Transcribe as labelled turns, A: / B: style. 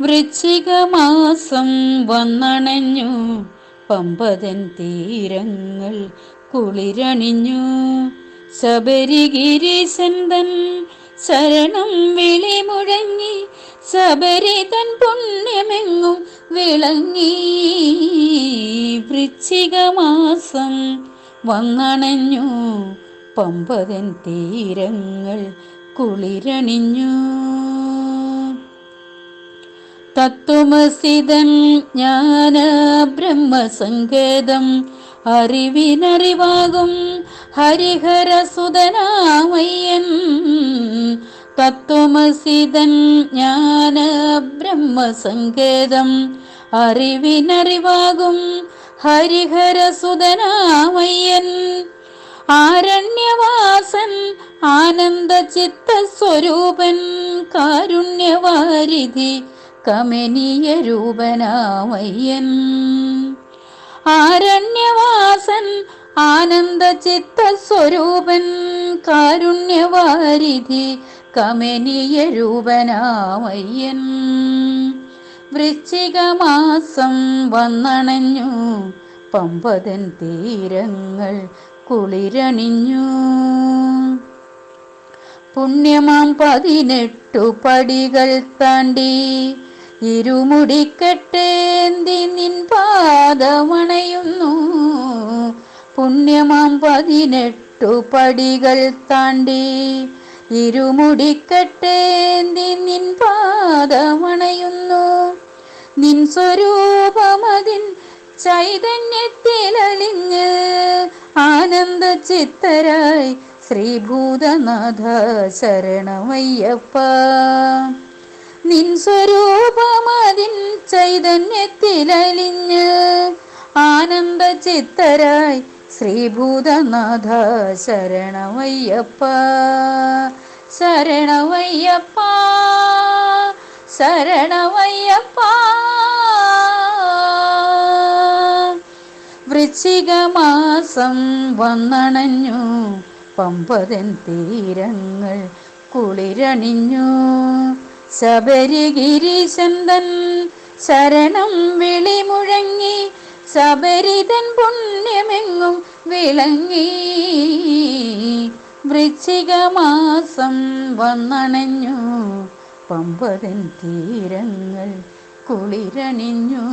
A: വൃശ്ചിക മാസം വന്നണഞ്ഞു. പമ്പതൻ തീരങ്ങൾ കുളിരണിഞ്ഞു. സബരിഗിരി ചന്ദൻ ശരണം വിളി മുഴങ്ങി ശബരി തൻ പുണ്യമെങ്ങും വിളങ്ങി. വൃശ്ചിക മാസം വന്നണഞ്ഞു. പമ്പതൻ തീരങ്ങൾ കുളിരണിഞ്ഞു. തത്വമസിതൻ ജ്ഞാന ബ്രഹ്മസങ്കേതം. അറിവിനറിവാകും ഹരിഹരസുതനാമയ്യൻ. തത്വമസിതൻ ജ്ഞാന ബ്രഹ്മസങ്കേതം. അറിവിനറിവാകും ഹരിഹരസുതനാമയ്യൻ. ആരണ്യവാസൻ ആനന്ദ ചിത്തസ്വരൂപൻ കാരുണ്യവാരിധി കമനീയ രൂപനാമയ്യൻ ആരണ്യവാസൻ ആനന്ദ ചിത്ത സ്വരൂപൻ കാരുണ്യവാരിധി കമനീയ രൂപനാമയ്യൻ വൃശ്ചികമാസം വന്നണഞ്ഞു പമ്പതൻ തീരങ്ങൾ കുളിരണിഞ്ഞു. പുണ്യമാം പതിനെട്ടു പടികൾ താണ്ടി ഇരുമുടിക്കെട്ടേന്തി നിൻ പാദമണയുന്നു. പുണ്യമാം പതിനെട്ടു പടികൾ താണ്ടി. ഇരുമുടിക്കെട്ടേന്തി നിൻ പാദമണയുന്നു. നിൻ സ്വരൂപമതിൻ ചൈതന്യത്തിലലിഞ്ഞ് ആനന്ദ ചിത്തരായി ശ്രീഭൂതനാഥ ശരണമയ്യപ്പ. നിൻ സ്വരൂപമതിൻ ചൈതന്യത്തിലലിഞ്ഞ് ആനന്ദ ചിത്തരായി ശ്രീഭൂതനാഥ ശരണമയ്യപ്പ. ശരണമയ്യപ്പ. ശരണമയ്യപ്പ. വൃശ്ചിക മാസം വന്നണഞ്ഞു പമ്പതൻ തീരങ്ങൾ കുളിരണിഞ്ഞു ശബരിഗിരീശന്തൻ ശരണം വിളി മുഴങ്ങി ശബരിതൻ പുണ്യമെങ്ങും വിളങ്ങി. വൃശ്ചിക മാസം വന്നണഞ്ഞു പമ്പതൻ തീരങ്ങൾ കുളിരണിഞ്ഞു.